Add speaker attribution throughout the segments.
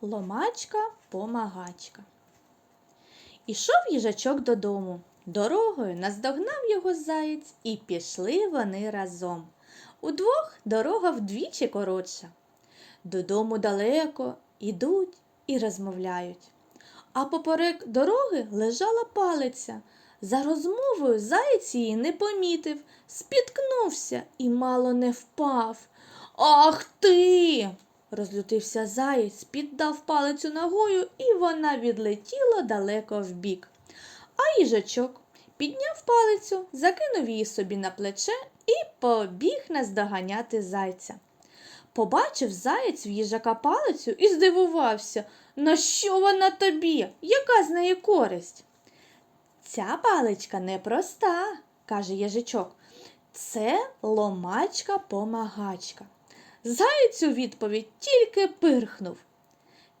Speaker 1: Ломачка помагачка. Ішов їжачок додому. Дорогою наздогнав його заєць, і пішли вони разом. Удвох дорога вдвічі коротша. Додому далеко ідуть і розмовляють. А поперек дороги лежала палиця. За розмовою заєць її не помітив, спіткнувся і мало не впав. Ах ти! розлютився заєць, піддав палицю ногою, і вона відлетіла далеко вбік. А їжачок підняв палицю, закинув її собі на плече і побіг наздоганяти зайця. Побачив заєць в їжака палицю і здивувався, на що вона тобі? Яка з неї користь? Ця паличка непроста, каже їжачок. Це ломачка-помагачка. Заєць у відповідь тільки пирхнув.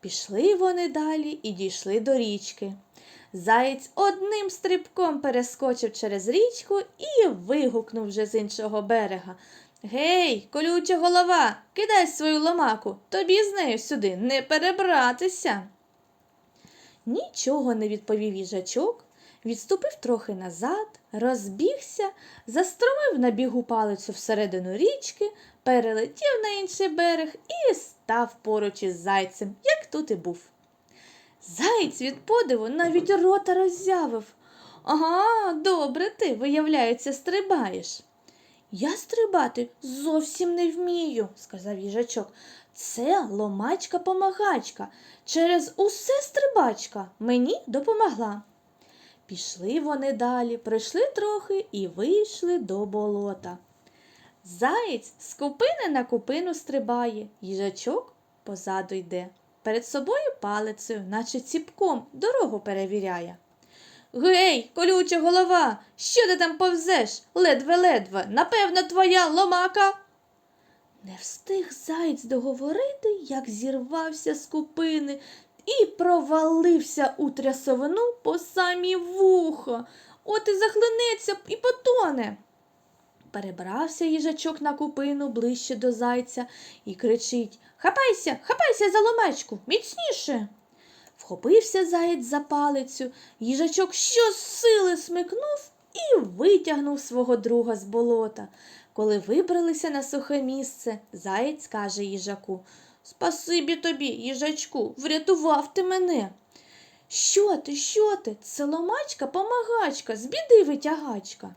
Speaker 1: Пішли вони далі і дійшли до річки. Заєць одним стрибком перескочив через річку і вигукнув вже з іншого берега. Гей, колюча голова, кидай свою ломаку, тобі з нею сюди не перебратися. Нічого не відповів їжачок, відступив трохи назад, розбігся, застромив на бігу палицю всередину річки, перелетів на інший берег і став поруч із зайцем, як тут і був. Заєць від подиву навіть рота роззявив. Ага, добре ти, виявляється, стрибаєш. Я стрибати зовсім не вмію, сказав їжачок. Це ломачка-помагачка. Через усе стрибачка мені допомогла. Пішли вони далі, пройшли трохи і вийшли до болота. Заєць з купини на купину стрибає, їжачок позаду йде. Перед собою палицею, наче ціпком, дорогу перевіряє. Гей, колюча голова, що ти там повзеш? Ледве-ледве, напевно, твоя ломака. Не встиг заєць договорити, як зірвався з купини і провалився у трясовину по самі вухо. От і захлинеться і потоне. Перебрався їжачок на купину ближче до зайця і кричить Хапайся, хапайся за ломачку, міцніше. Вхопився заєць за палицю, їжачок щосили смикнув і витягнув свого друга з болота. Коли вибралися на сухе місце, заєць каже їжаку Спасибі тобі, їжачку, врятував ти мене. Що ти, що ти? Це ломачка помагачка, з біди витягачка.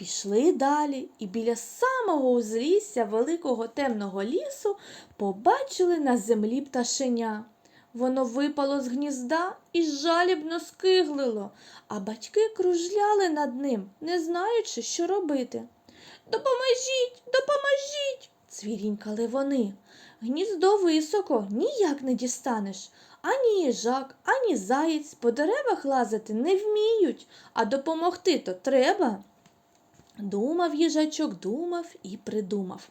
Speaker 1: Пішли далі і біля самого узлісся великого темного лісу побачили на землі пташеня. Воно випало з гнізда і жалібно скиглило, а батьки кружляли над ним, не знаючи, що робити. Допоможіть, допоможіть, цвірінькали вони. Гніздо високо, ніяк не дістанеш. Ані їжак, ані заєць по деревах лазити не вміють, а допомогти то треба. Думав їжачок, думав і придумав.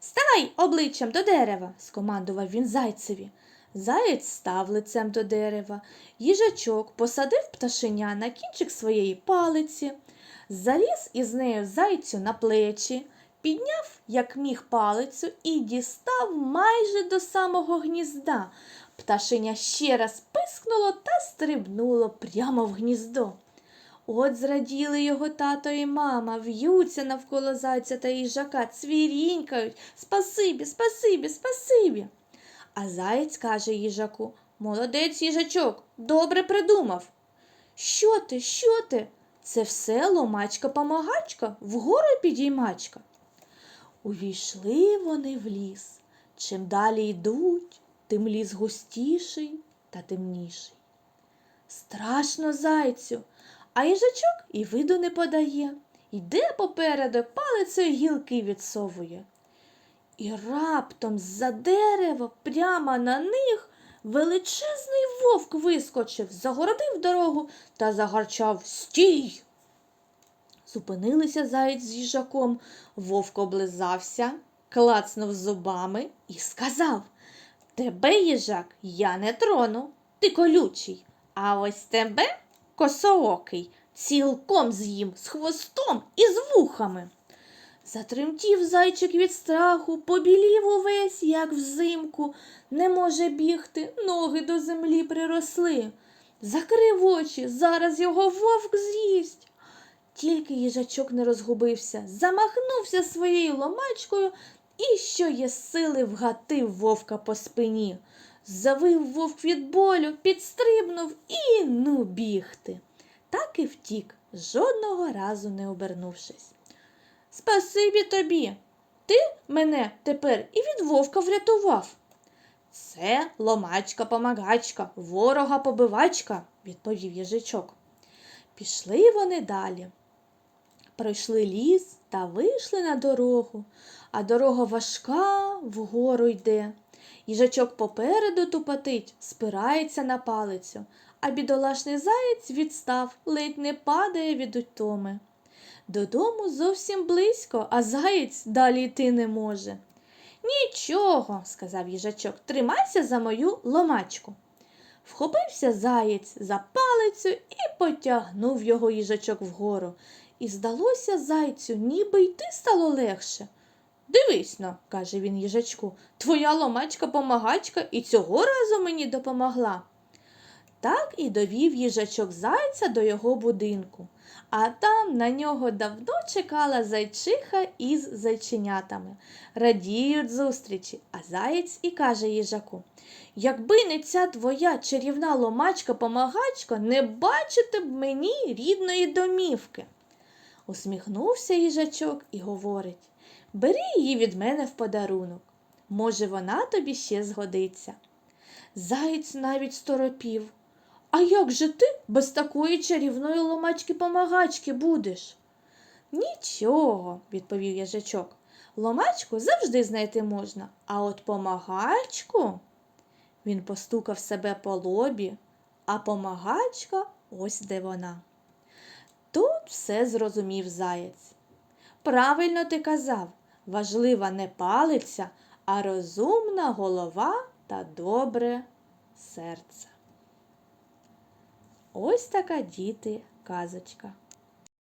Speaker 1: Ставай обличчям до дерева, скомандував він зайцеві. Заєць став лицем до дерева. Їжачок посадив пташеня на кінчик своєї палиці, заліз із нею зайцю на плечі, підняв, як міг палицю, і дістав майже до самого гнізда. Пташеня ще раз пискнуло та стрибнуло прямо в гніздо. От зраділи його тато і мама, в'ються навколо зайця та їжака, цвірінькають. Спасибі, спасибі, спасибі. А заєць каже їжаку Молодець їжачок, добре придумав. Що ти, що ти? Це все ломачка помагачка, вгору підіймачка. Увійшли вони в ліс. Чим далі йдуть, тим ліс густіший та темніший. Страшно зайцю, а їжачок і виду не подає. Йде попереду палицею гілки відсовує. І раптом з-за дерева прямо на них величезний вовк вискочив, загородив дорогу та загарчав Стій. Зупинилися заєць з їжаком, вовк облизався, клацнув зубами і сказав Тебе, їжак, я не трону, ти колючий, а ось тебе, косоокий, цілком з'їм з хвостом і з вухами. Затремтів зайчик від страху, побілів увесь, як взимку, не може бігти, ноги до землі приросли. Закрив очі, зараз його вовк з'їсть. Тільки їжачок не розгубився, замахнувся своєю ломачкою і, що є сили, вгатив вовка по спині. Завив вовк від болю, підстрибнув і ну бігти. Так і втік, жодного разу не обернувшись. Спасибі тобі. Ти мене тепер і від вовка врятував. Це ломачка помагачка, ворога побивачка, відповів їжачок. Пішли вони далі. Пройшли ліс та вийшли на дорогу, а дорога важка вгору йде. Їжачок попереду тупотить, спирається на палицю, а бідолашний заєць відстав, ледь не падає від утоми. Додому зовсім близько, а заєць далі йти не може. Нічого, сказав їжачок, тримайся за мою ломачку. Вхопився заєць за палицю і потягнув його їжачок вгору. І здалося зайцю, ніби йти стало легше. Дивись но, каже він їжачку, твоя ломачка-помагачка і цього разу мені допомогла. Так і довів їжачок зайця до його будинку, а там на нього давно чекала зайчиха із зайченятами. Радіють зустрічі, а заєць і каже їжаку Якби не ця твоя чарівна ломачка-помагачка, не бачити б мені рідної домівки. Усміхнувся їжачок і говорить Бери її від мене в подарунок. Може, вона тобі ще згодиться. Заєць навіть сторопів. А як же ти без такої чарівної ломачки-помагачки будеш? Нічого, відповів їжачок. Ломачку завжди знайти можна, а от помагачку. Він постукав себе по лобі, а помагачка ось де вона. Тут все зрозумів заєць. Правильно ти казав, важлива не палиця, а розумна голова та добре серце. Ось така діти казочка.